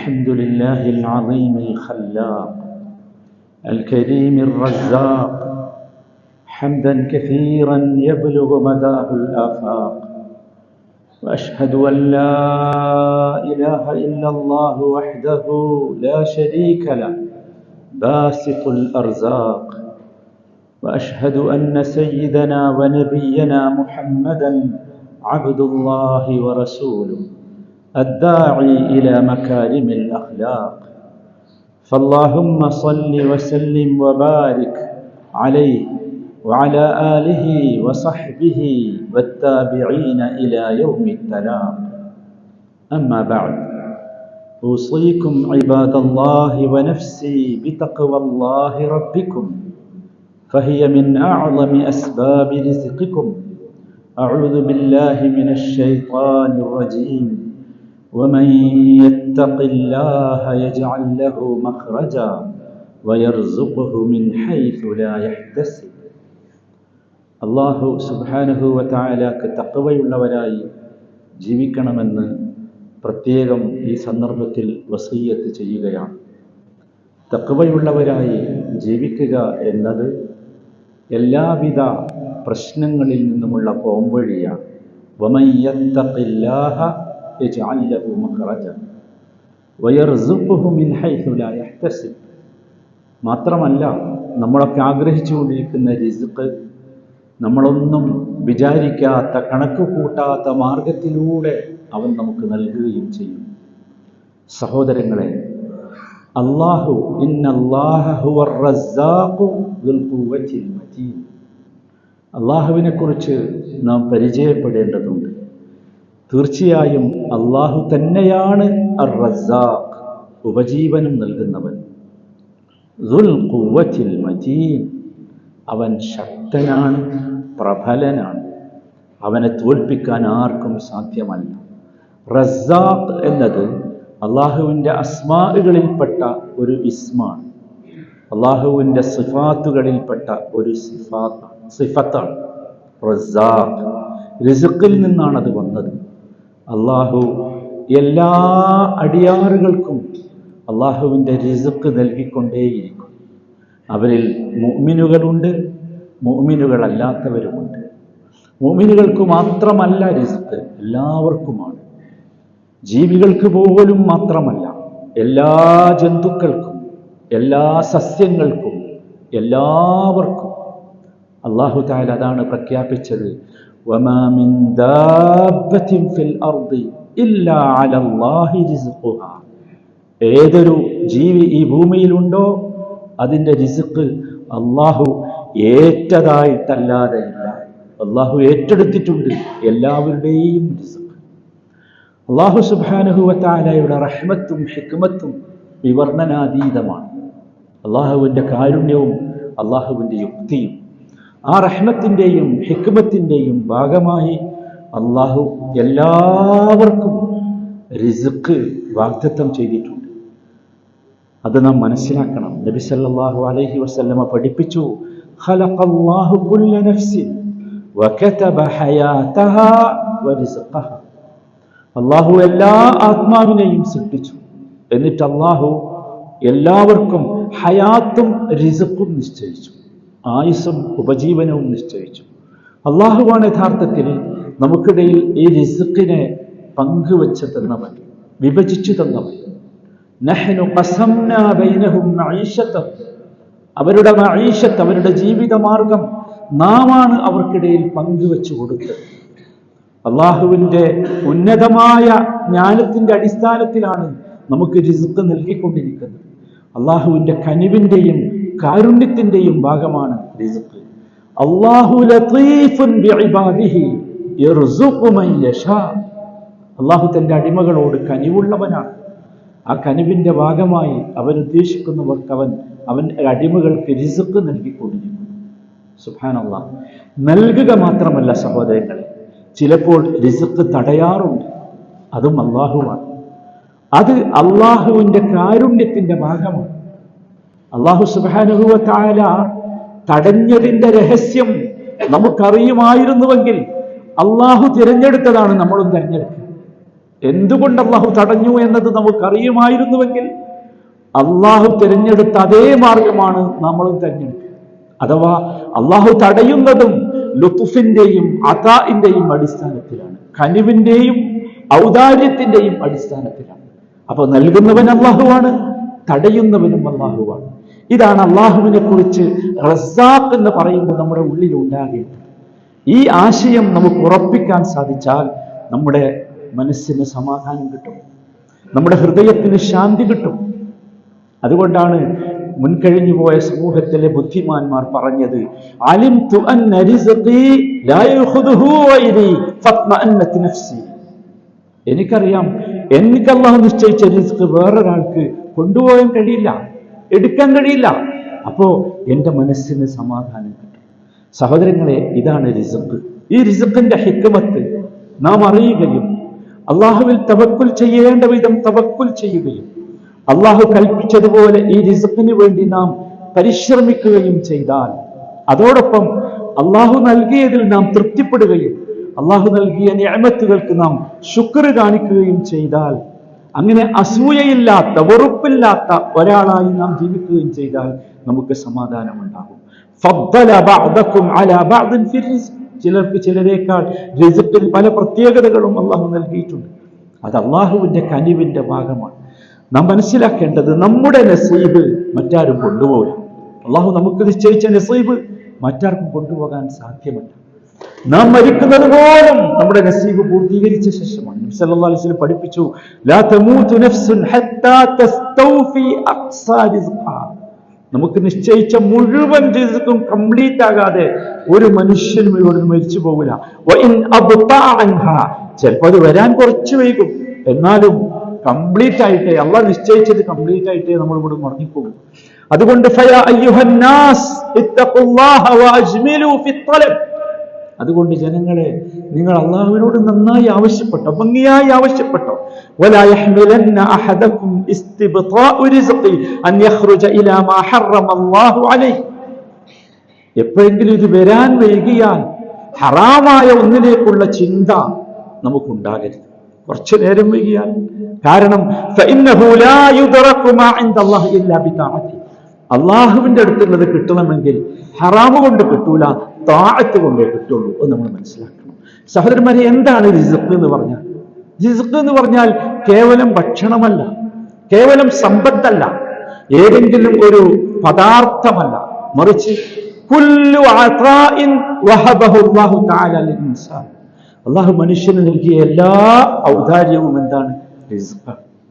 الحمد لله العظيم الخلاق الكريم الرزاق حمدا كثيرا يبلغ مداه الآفاق وأشهد أن لا إله إلا الله وحده لا شريك له باسط الأرزاق وأشهد أن سيدنا ونبينا محمدا عبد الله ورسوله. الداعي إلى مكارم الأخلاق. فاللهم صل وسلم وبارك عليه وعلى آله وصحبه والتابعين إلى يوم التلاق. أما بعد أوصيكم عباد الله ونفسي بتقوى الله ربكم فهي من أعظم أسباب رزقكم. أعوذ بالله من الشيطان الرجيم. ومن يتق الله يجعل له مخرجا ويرزقه من حيث لا يحتسب അള്ളാഹു സുബാനഹു വതായാലാക്ക് തക്കവയുള്ളവരായി ജീവിക്കണമെന്ന് പ്രത്യേകം ഈ സന്ദർഭത്തിൽ വസീയത്ത് ചെയ്യുകയാണ് തക്കവയുള്ളവരായി ജീവിക്കുക എന്നത് എല്ലാവിധ പ്രശ്നങ്ങളിൽ നിന്നുമുള്ള പോംവഴിയാണ് വമയ്യത്തഖില്ലാഹ യജ്അൽ له مخرجا. ويرزقه من حيث لا يحتسب. മാത്രമല്ല നമ്മളൊക്കെ ആഗ്രഹിച്ചുകൊണ്ടിരിക്കുന്ന റിസ്ക് നമ്മളൊന്നും വിചാരിക്കാത്ത കണക്ക് കൂട്ടാത്ത മാർഗത്തിലൂടെ അവൻ നമുക്ക് നൽകുകയും ചെയ്യും. സഹോദരങ്ങളെ അള്ളാഹു അള്ളാഹുവിനെ കുറിച്ച് നാം പരിചയപ്പെടേണ്ടതുണ്ട്. തീർച്ചയായും അള്ളാഹു തന്നെയാണ് അർ റസാഖ് ഉപജീവനം നൽകുന്നവൻ. മജീൻ അവൻ ശക്തനാണ് പ്രബലനാണ്. അവനെ തോൽപ്പിക്കാൻ ആർക്കും സാധ്യമല്ല. റസാഖ് എന്നത് അള്ളാഹുവിന്റെ അസ്മാകളിൽപ്പെട്ട ഒരു ഇസ്മാണ്. അള്ളാഹുവിന്റെ സിഫാത്തുകളിൽപ്പെട്ട ഒരു സിഫാത്താണ് സിഫത്താണ് റസാഖ്. റിസുക്കിൽ നിന്നാണ് അത് വന്നത്. അള്ളാഹു എല്ലാ അടിയാറുകൾക്കും അള്ളാഹുവിന്റെ റിസുക്ക് നൽകിക്കൊണ്ടേയിരിക്കും. അവരിൽ മുഅ്മിനുകളുണ്ട് മോമിനുകളല്ലാത്തവരുമുണ്ട് മുഅ്മിനുകൾക്ക് മാത്രമല്ല റിസുക്ക് എല്ലാവർക്കുമാണ്. ജീവികൾക്ക് പോലും മാത്രമല്ല എല്ലാ ജന്തുക്കൾക്കും എല്ലാ സസ്യങ്ങൾക്കും എല്ലാവർക്കും. അള്ളാഹു താൽ അതാണ് പ്രഖ്യാപിച്ചത് ഏതൊരു ജീവി ഈ ഭൂമിയിലുണ്ടോ അതിന്റെ റിസുക്ക് അള്ളാഹു ഏറ്റതായിട്ടല്ലാതെ ഇല്ല. അള്ളാഹു ഏറ്റെടുത്തിട്ടുണ്ട് എല്ലാവരുടെയും റിസുക്ക് അള്ളാഹു സുബാനുഹുവത്താലയുടെ റഹ്മത്തും ഹിക്മത്തും വിവർണനാതീതമാണ് അള്ളാഹുവിന്റെ കാരുണ്യവും അള്ളാഹുവിന്റെ യുക്തിയും ആ റഹ്മത്തിന്റെയും ഹിക്മത്തിന്റെയും ഭാഗമായി അള്ളാഹു എല്ലാവർക്കും റിസുക്ക് വാഗ്ദത്തം ചെയ്തിട്ടുണ്ട്. അത് നാം മനസ്സിലാക്കണം. നബി സല്ലാഹു അലൈഹി വസല്ലമ പഠിപ്പിച്ചു അള്ളാഹു എല്ലാ ആത്മാവിനെയും സൃഷ്ടിച്ചു. എന്നിട്ട് അള്ളാഹു എല്ലാവർക്കും ഹയാത്തും റിസുക്കും നിശ്ചയിച്ചു. ആയുസ്സും ഉപജീവനവും നിശ്ചയിച്ചു. അള്ളാഹുവാണ് യഥാർത്ഥത്തിൽ നമുക്കിടയിൽ ഈ റിസുക്കിനെ പങ്കുവച്ച് തന്നവൻ വിഭജിച്ചു തന്നവൻ. അവരുടെ മഴീഷത്ത് അവരുടെ ജീവിത മാർഗം നാമാണ് അവർക്കിടയിൽ പങ്കുവെച്ചു കൊടുത്തത്. അള്ളാഹുവിന്റെ ഉന്നതമായ ജ്ഞാനത്തിന്റെ അടിസ്ഥാനത്തിലാണ് നമുക്ക് റിസുക്ക് നൽകിക്കൊണ്ടിരിക്കുന്നത്. അള്ളാഹുവിന്റെ കനിവിന്റെയും കാരുണ്യത്തിന്റെയും ഭാഗമാണ് അള്ളാഹു തന്റെ അള്ളാഹു അടിമകളോട് കനിവുള്ളവനാണ്. ആ കനിവിന്റെ ഭാഗമായി അവൻ ഉദ്ദേശിക്കുന്നവർക്ക് അവൻ അവൻ അടിമകൾക്ക് റിസുക്ക് നൽകിക്കൊണ്ടിരിക്കുന്നു സുഹാനല്ല നൽകുക മാത്രമല്ല സഹോദരങ്ങളെ ചിലപ്പോൾ റിസുക്ക് തടയാറുണ്ട്. അതും അള്ളാഹുവാണ് അത് അള്ളാഹുവിന്റെ കാരുണ്യത്തിന്റെ ഭാഗമാണ്. അള്ളാഹു സുബാനുഭവത്തായ താല തടഞ്ഞതിന്റെ രഹസ്യം നമുക്കറിയുമായിരുന്നുവെങ്കിൽ അള്ളാഹു തിരഞ്ഞെടുത്തതാണ് നമ്മളും തിരഞ്ഞെടുക്കുക എന്തുകൊണ്ട് അള്ളാഹു തടഞ്ഞു എന്നത് നമുക്കറിയുമായിരുന്നുവെങ്കിൽ അള്ളാഹു തിരഞ്ഞെടുത്ത അതേ മാർഗമാണ് നമ്മളും തിരഞ്ഞെടുക്കുക അഥവാ അള്ളാഹു തടയുന്നതും ലുത്തുഫിന്റെയും അതാഇന്റെയും അടിസ്ഥാനത്തിലാണ്. കനിവിന്റെയും ഔദാര്യത്തിന്റെയും അടിസ്ഥാനത്തിലാണ്. അപ്പൊ നൽകുന്നവൻ അള്ളാഹുവാണ് തടയുന്നവനും അള്ളാഹുവാണ്. ഇതാണ് അള്ളാഹുവിനെ കുറിച്ച് റസാഖ് എന്ന് പറയുമ്പോൾ നമ്മുടെ ഉള്ളിൽ ഉണ്ടാകേണ്ടത് ഈ ആശയം നമുക്ക് ഉറപ്പിക്കാൻ സാധിച്ചാൽ നമ്മുടെ മനസ്സിന് സമാധാനം കിട്ടും. നമ്മുടെ ഹൃദയത്തിന് ശാന്തി കിട്ടും. അതുകൊണ്ടാണ് മുൻകഴിഞ്ഞു പോയ സമൂഹത്തിലെ ബുദ്ധിമാന്മാർ പറഞ്ഞത് അലിംതു അന്ന റിസ്ഖി ലാ യഖുദുഹു ഗൈരി ഫത്മഅന്നത് നഫ്സി. എനിക്കറിയാം എനിക്ക് നിശ്ചയിച്ച റിസ്ക് വേറൊരാൾക്ക് കൊണ്ടുപോകാൻ കഴിയില്ല. എടുക്കാൻ കഴിയില്ല. അപ്പോ എന്റെ മനസ്സിന് സമാധാനം കിട്ടും. സഹോദരങ്ങളെ ഇതാണ് റിസക്ക് ഈ റിസക്കിന്റെ ഹിക്മത്ത് നാം അറിയുകയും അള്ളാഹുവിൽ തവക്കുൽ ചെയ്യേണ്ട വിധം തവക്കുൽ ചെയ്യുകയും അള്ളാഹു കൽപ്പിച്ചതുപോലെ ഈ റിസക്കിന് വേണ്ടി നാം പരിശ്രമിക്കുകയും ചെയ്താൽ അതോടൊപ്പം അള്ളാഹു നൽകിയതിൽ നാം തൃപ്തിപ്പെടുകയും അള്ളാഹു നൽകിയ ഞാമത്തുകൾക്ക് നാം ശുക്ർ കാണിക്കുകയും ചെയ്താൽ അങ്ങനെ അസൂയയില്ലാത്ത വെറുപ്പില്ലാത്ത ഒരാളായി നാം ജീവിക്കുകയും ചെയ്താൽ നമുക്ക് ഫി റിസ്ക്. ചിലർക്ക് ചിലരേക്കാൾ റിസക്കിൽ പല പ്രത്യേകതകളും അള്ളാഹു നൽകിയിട്ടുണ്ട്. അത് അള്ളാഹുവിന്റെ കനിവിന്റെ ഭാഗമാണ്. നാം മനസ്സിലാക്കേണ്ടത് നമ്മുടെ നസീബ് മറ്റാരും കൊണ്ടുപോകില്ല. അള്ളാഹു നമുക്ക് നിശ്ചയിച്ച നസീബ് മറ്റാർക്കും കൊണ്ടുപോകാൻ സാധ്യമല്ല. നാം മരിക്കുന്നത് പോലും നമ്മുടെ നസീബ് പൂർത്തീകരിച്ച ശേഷമാണ്. നബി സല്ലല്ലാഹു അലൈഹി വസല്ലം പഠിപ്പിച്ചു നമുക്ക് നിശ്ചയിച്ച മുഴുവൻ റിസ്ക്കും കംപ്ലീറ്റ് ആകാതെ ഒരു മനുഷ്യനും ഇവിടെ മരിച്ചു പോകില്ല. ചിലപ്പോൾ അത് വരാൻ കുറച്ച് വൈകും. എന്നാലും കംപ്ലീറ്റ് ആയിട്ടേ അല്ല നിശ്ചയിച്ചത് കംപ്ലീറ്റ് ആയിട്ടേ നമ്മൾ ഇവിടെ മടങ്ങിപ്പോകും അതുകൊണ്ട് ഫയ അതുകൊണ്ട് ജനങ്ങളെ നിങ്ങൾ അള്ളാഹുവിനോട് നന്നായി ആവശ്യപ്പെട്ടോ ഭംഗിയായി ആവശ്യപ്പെട്ടോ. എപ്പോഴെങ്കിലും ഇത് വരാൻ വൈകിയാൽ ഹറാമായ ഒന്നിലേക്കുള്ള ചിന്ത നമുക്കുണ്ടാകരുത്. കുറച്ചു നേരം വൈകിയാൽ. കാരണം അള്ളാഹുവിന്റെ അടുത്തുള്ളത് കിട്ടണമെങ്കിൽ ഹറാമ് കൊണ്ട് കിട്ടൂല. താഴത്ത് കൊണ്ടേ കിട്ടുള്ളൂ എന്ന് നമ്മൾ മനസ്സിലാക്കണം. സഹോദരന്മാരെ എന്താണ് റിസക്ക് എന്ന് പറഞ്ഞാൽ? റിസക്ക് എന്ന് പറഞ്ഞാൽ കേവലം ഭക്ഷണമല്ല കേവലം സമ്പത്തല്ല ഏതെങ്കിലും ഒരു പദാർത്ഥമല്ല. മറിച്ച് അള്ളാഹു മനുഷ്യന് നൽകിയ എല്ലാ ഔദാര്യവും എന്താണ്?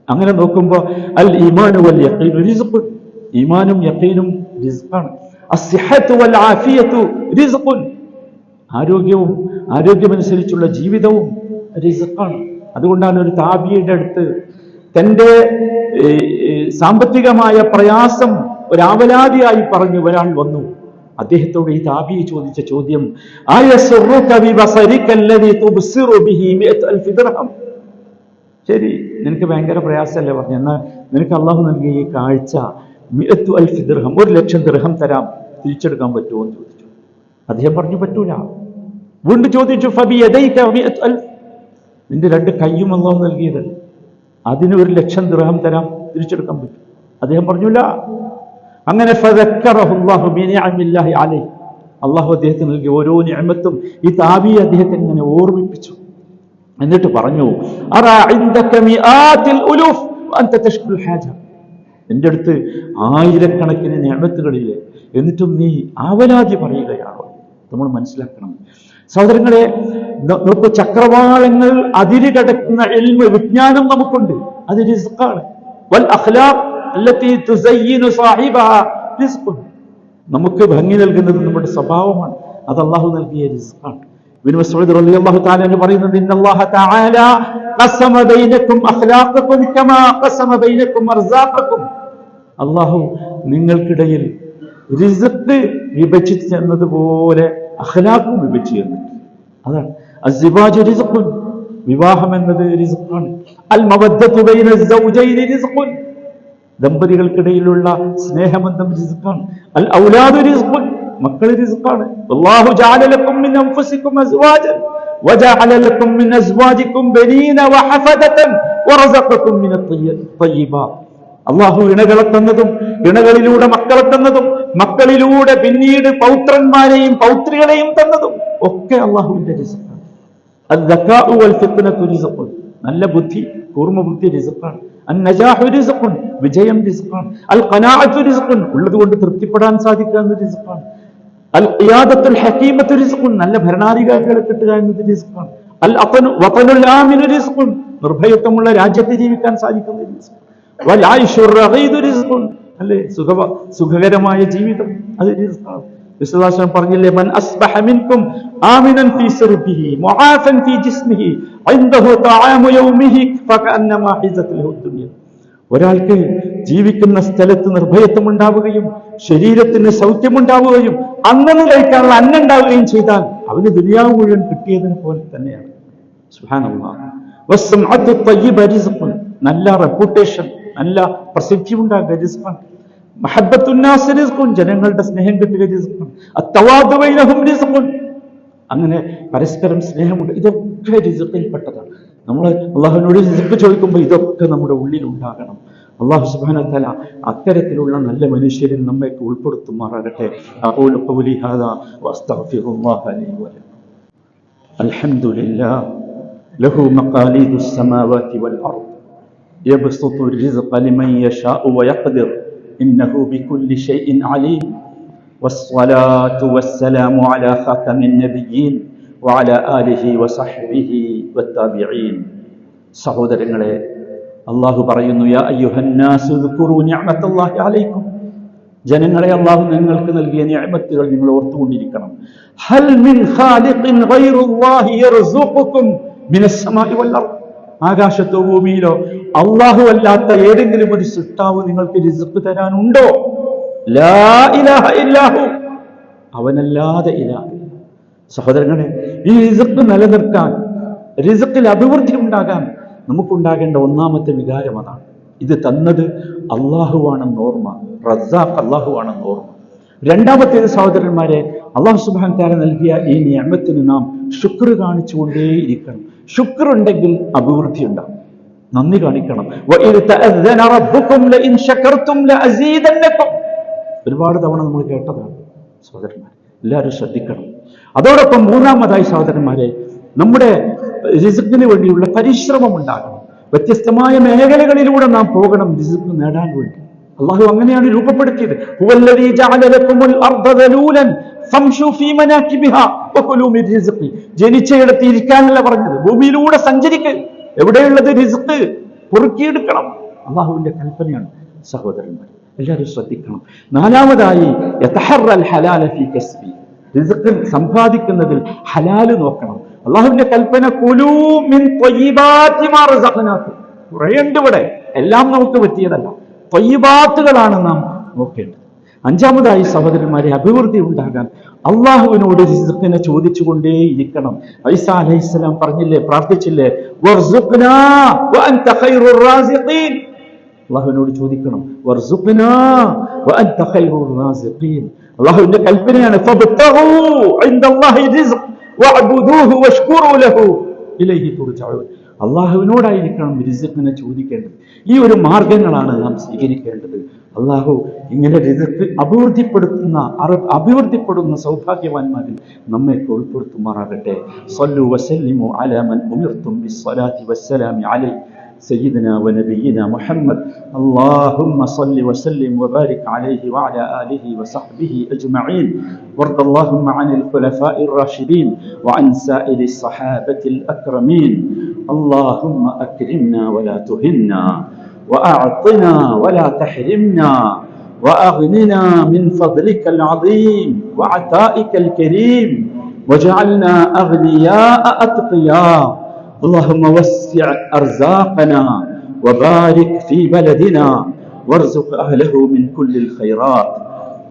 അങ്ങനെ നോക്കുമ്പോൾ അൽ ഇമാനും യക്കീനും റിസ്ഖ് ഈമാനും യഖീനും റിസ്ഖാണ് ആരോഗ്യവും ആരോഗ്യമനുസരിച്ചുള്ള ജീവിതവും റിസക്കാണ് അതുകൊണ്ടാണ് ഒരു താബിയുടെ അടുത്ത് തന്റെ സാമ്പത്തികമായ പ്രയാസം ഒരാവലാതിയായി പറഞ്ഞു ഒരാൾ വന്നു. അദ്ദേഹത്തോട് ഈ താബി ചോദിച്ച ചോദ്യം? ശരി നിനക്ക് ഭയങ്കര പ്രയാസമല്ലേ? പറഞ്ഞു എന്നാൽ നിനക്ക് അള്ളാഹു നൽകിയ ഈ കാഴ്ച ഒരു ലക്ഷം ദൃഹം തരാം. തിരിച്ചെടുക്കാൻ പറ്റുമോ എന്ന് ചോദിച്ചു. അദ്ദേഹം പറഞ്ഞു പറ്റൂല. വീണ്ടും ചോദിച്ചു ഫബി നിന്റെ രണ്ട് കയ്യും അള്ളാഹു നൽകിയത്. അതിന് ഒരു ലക്ഷം ദിർഹം തരാം തിരിച്ചെടുക്കാൻ പറ്റും. അദ്ദേഹം പറഞ്ഞില്ല അങ്ങനെ അള്ളാഹു അദ്ദേഹത്തിന് നൽകിയ ഓരോ ഞാമത്തും ഈ താബി അദ്ദേഹത്തെ ഇങ്ങനെ ഓർമ്മിപ്പിച്ചു. എന്നിട്ട് പറഞ്ഞു എന്റെ അടുത്ത് ആയിരക്കണക്കിന് നിഅമത്തുകളില്ലേ എന്നിട്ടും നീ ആവലാതി പറയുകയാണോ? നമ്മൾ മനസ്സിലാക്കണം. സഹോദരങ്ങളെ നമുക്ക് ചക്രവാളങ്ങൾ അതിര് കടക്കുന്ന എൽമ വിജ്ഞാനം നമുക്കുണ്ട്. അത് റിസ്ക്കാണ്. വൽ നമുക്ക് ഭംഗി നൽകുന്നത് നമ്മുടെ സ്വഭാവമാണ്. അത് അള്ളാഹു നൽകിയ റിസ്ക്കാണ്. ഇബ്നു റളിയല്ലാഹു തആല തആല കമാ അള്ളാഹു നിങ്ങൾക്കിടയിൽ റിസ്ക് വിഭജിച്ച് തന്നതുപോലെ അഖ്ലാഖും വിഭജിച്ച് തന്നിട്ടുണ്ട് അതാണ് അസ്ദിവാജ് റിസ്ഖുൻ വിവാഹം എന്നത് റിസ്ഖാണ് അൽ മവദ്ദത്തു ബൈന الزوجين റിസ്ഖുൻ ദമ്പതികൾക്കിടയിലുള്ള സ്നേഹബന്ധം റിസ്ഖാണ് അൽ ഔലാദു റിസ്ഖുൻ മക്കൾ റിസ്ഖാണ് അല്ലാഹു ജഅല ലക്കും മിൻ അൻഫുസിക്കും അസ്വാജൻ وجعل لكم من أزواجكم بنين وحفدة ورزقكم من الطيبات അള്ളാഹു ഇണകളെ തന്നതും ഇണകളിലൂടെ മക്കളെ തന്നതും മക്കളിലൂടെ പിന്നീട് പൗത്രന്മാരെയും പൗത്രികളെയും തന്നതും ഒക്കെ അള്ളാഹുവിന്റെ റിസക്കാണ്. നല്ല ബുദ്ധി കൂർമ്മ ബുദ്ധി റിസക്കാണ് റിസഖുൻ വിജയം റിസഖാണ്. അൽ ഖനാഅത്തു റിസഖുൻ ഉള്ളതുകൊണ്ട് തൃപ്തിപ്പെടാൻ സാധിക്കുക റിസഖാണ്. അൽ ഖിയാദത്തുൽ ഹക്കീമത്തു റിസഖുൻ നല്ല ഭരണാധികാരികളെ കിട്ടുക എന്നത് റിസഖാണ്. അൽ അഫനു വഫനുൽ ആമിനു റിസഖുൻ നിർഭയത്വമുള്ള രാജ്യത്ത് ജീവിക്കാൻ സാധിക്കുന്ന റിസഖ് അല്ലേ? സുഖ സുഖകരമായ ജീവിതം. അത് വിശ്വദാശനം പറഞ്ഞില്ലേ മൻ അസ്ബഹ മിൻകും ആമിനൻ ഫീ സർബിഹി മുആഫൻ ഫീ ജിസ്മിഹി ഇൻദഹു തആമു യൗമിഹി ഫകഅന്നമാ ഹിസത് ലഹു ദുനിയ. ഒരാൾക്ക് ജീവിക്കുന്ന സ്ഥലത്ത് നിർഭയത്വം ഉണ്ടാവുകയും ശരീരത്തിന് സൗഖ്യമുണ്ടാവുകയും അന്നു കഴിക്കാനുള്ള അന്നം ഉണ്ടാവുകയും ചെയ്താൽ അവന് ദുനിയാവ് മുഴുവൻ കിട്ടിയതിനെ പോലെ തന്നെയാണ്. നല്ല റെപ്യൂട്ടേഷൻ. നല്ല പ്രസിദ്ധി ഉണ്ടാകുക റിസ്ഖാണ് ജനങ്ങളുടെ സ്നേഹം കിട്ടുക റിസ്ഖാണ് അങ്ങനെ പരസ്പരം സ്നേഹമുണ്ട് ഇതൊക്കെ റിസക്കിൽപ്പെട്ടതാണ് നമ്മൾ അള്ളാഹുവിനോട് റിസക്ക് ചോദിക്കുമ്പോൾ ഇതൊക്കെ നമ്മുടെ ഉള്ളിൽ ഉണ്ടാകണം അള്ളാഹു സുബാന തല അത്തരത്തിലുള്ള നല്ല മനുഷ്യരിൽ നമ്മെ ഉൾപ്പെടുത്തുമാറാകട്ടെ الحمد لله له مقاليد السماوات والأرض يبسط الرزق لمن يشاء ويقدر إنه بكل شيء عليم والصلاة والسلام على خاتم النبيين وعلى آله وصحبه والتابعين സഹോദരങ്ങളെ അള്ളാഹു പറയുന്നു യാ അലൈക്കും ജനങ്ങളെ അള്ളാഹു നിങ്ങൾക്ക് നൽകിയ ഞാമത്തുകൾ നിങ്ങൾ ഓർത്തുകൊണ്ടിരിക്കണം ഹൽ മിൻ ഖാലിഖിൻ ഗൈറുല്ലാഹി യർസുഖുകും മിനസ്സമാഇ വൽ അർദ് ആകാശത്തോ ഭൂമിയിലോ അള്ളാഹു അല്ലാത്ത ഏതെങ്കിലും ഒരു സൃഷ്ടാവ് നിങ്ങൾക്ക് റിസ്ക് തരാനുണ്ടോ? ഇലാഹ അവനല്ലാതെ ഇല്ല സഹോദരങ്ങളെ ഈ റിസക്ക് നിലനിർത്താൻ റിസക്കിൽ അഭിവൃദ്ധി ഉണ്ടാകാൻ നമുക്കുണ്ടാകേണ്ട ഒന്നാമത്തെ വികാരം അതാണ്. ഇത് തന്നത് അള്ളാഹുവാണെന്ന് ഓർമ്മ റസാഖ് അള്ളാഹുവാണെന്ന് ഓർമ്മ. രണ്ടാമത്തേത് സഹോദരന്മാരെ അള്ളാഹു സുബാൻ താര നൽകിയ ഈ നിയമത്തിന് നാം ശുക്ർ കാണിച്ചുകൊണ്ടേയിരിക്കണം. ശുക്ർ ഉണ്ടെങ്കിൽ അഭിവൃദ്ധി ഉണ്ടാവും നന്ദി കാണിക്കണം. ഒരുപാട് തവണ നമ്മൾ കേട്ടതാണ് സഹോദരന്മാർ എല്ലാവരും ശ്രദ്ധിക്കണം. അതോടൊപ്പം മൂന്നാമതായി സഹോദരന്മാരെ നമ്മുടെ റിസിക്കിന് വേണ്ടിയുള്ള പരിശ്രമം ഉണ്ടാകണം. വ്യത്യസ്തമായ മേഖലകളിലൂടെ നാം പോകണം റിസുക്ക് നേടാൻ വേണ്ടി. അള്ളാഹു അങ്ങനെയാണ് രൂപപ്പെടുത്തിയത്. ജനിച്ചയിടത്ത് പറഞ്ഞത്. ഭൂമിയിലൂടെ സഞ്ചരിക്കൽ എവിടെയുള്ളത് റിസ്ക്? പൊറുക്കിയെടുക്കണം അള്ളാഹുവിന്റെ കൽപ്പനയാണ് സഹോദരന്മാർ എല്ലാവരും ശ്രദ്ധിക്കണം. നാലാമതായി സമ്പാദിക്കുന്നതിൽ ഹലാൽ നോക്കണം. അള്ളാഹുവിന്റെ കൽപ്പന കുറേയുണ്ട് ഇവിടെ. എല്ലാം നമുക്ക് പറ്റിയതല്ല. തൊയ്യബാത്തുകളാണ് നാം നോക്കേണ്ടത്. അഞ്ചാമതായി സഹോദരന്മാരെ അഭിവൃദ്ധി ഉണ്ടാകാൻ അള്ളാഹുവിനോട് റിസുഖിനെ ചോദിച്ചുകൊണ്ടേ ഇരിക്കണം. ഐസ അലൈഹിസ്സലാം പറഞ്ഞില്ലേ പ്രാർത്ഥിച്ചില്ലേ? അള്ളാഹുവിനോട് ചോദിക്കണം അള്ളാഹുവിന്റെ കൽപ്പനയാണ് അള്ളാഹുവിനോടായിരിക്കണം റിസുഖിനെ ചോദിക്കേണ്ടത്. ഈ ഒരു മാർഗങ്ങളാണ് നാം സ്വീകരിക്കേണ്ടത്. അള്ളാഹു ഇങ്ങനെ റിസക്ക് അഭിവൃദ്ധിപ്പെടുത്തുന്ന അഭിവൃദ്ധിപ്പെടുന്ന സൗഭാഗ്യവാന്മാരിൽ നമ്മെ ഉൾപ്പെടുത്തുമാറാകട്ടെ സല്ലു വസല്ലിമു അലമൻ ഉമിർത്തും ബിസ്സലാത്തി വസ്സലാമി അലൈഹി سيدنا ونبينا محمد اللهم صل وسلم وبارك عليه وعلى آله وصحبه أجمعين وارض اللهم عن الخلفاء الراشدين وعن سائر الصحابة الأكرمين اللهم أكرمنا ولا تهنا وأعطنا ولا تحرمنا وأغننا من فضلك العظيم وعطائك الكريم وجعلنا أغنياء أتقياء. اللهم وسع أرزاقنا وبارك في بلدنا وارزق أهله من كل الخيرات.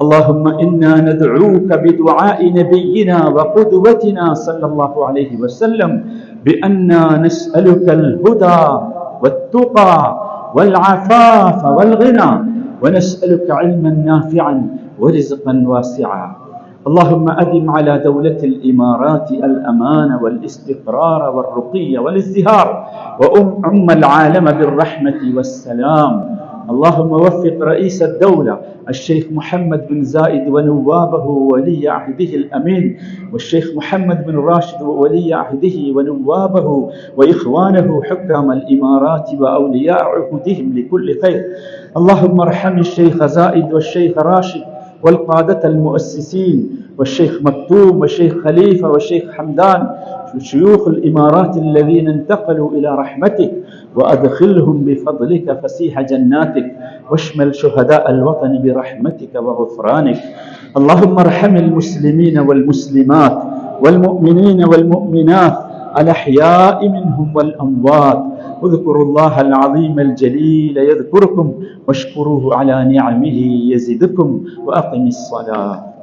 اللهم إنا ندعوك بدعاء نبينا وقدوتنا صلى الله عليه وسلم بأننا نسألك الهدى والتقى والعفاف والغنى ونسألك علما نافعا ورزقا واسعا. اللهم أدم على دولة الإمارات الأمان والاستقرار والرقي والازدهار وأم العالم بالرحمة والسلام اللهم وفق رئيس الدولة الشيخ محمد بن زايد ونوابه وولي عهده الأمين والشيخ محمد بن راشد وولي عهده ونوابه وإخوانه حكام الإمارات وأولياء عهدهم لكل خير. اللهم ارحم الشيخ زايد والشيخ راشد والقادة المؤسسين والشيخ مكتوم والشيخ خليفة والشيخ حمدان شيوخ الإمارات الذين انتقلوا إلى رحمتك. وأدخلهم بفضلك فسيح جناتك واشمل شهداء الوطن برحمتك وغفرانك. اللهم ارحم المسلمين والمسلمات والمؤمنين والمؤمنات الأحياء منهم والأموات. اذكروا الله العظيم الجليل يذكركم واشكروه على نعمه يزدكم وأقم الصلاة.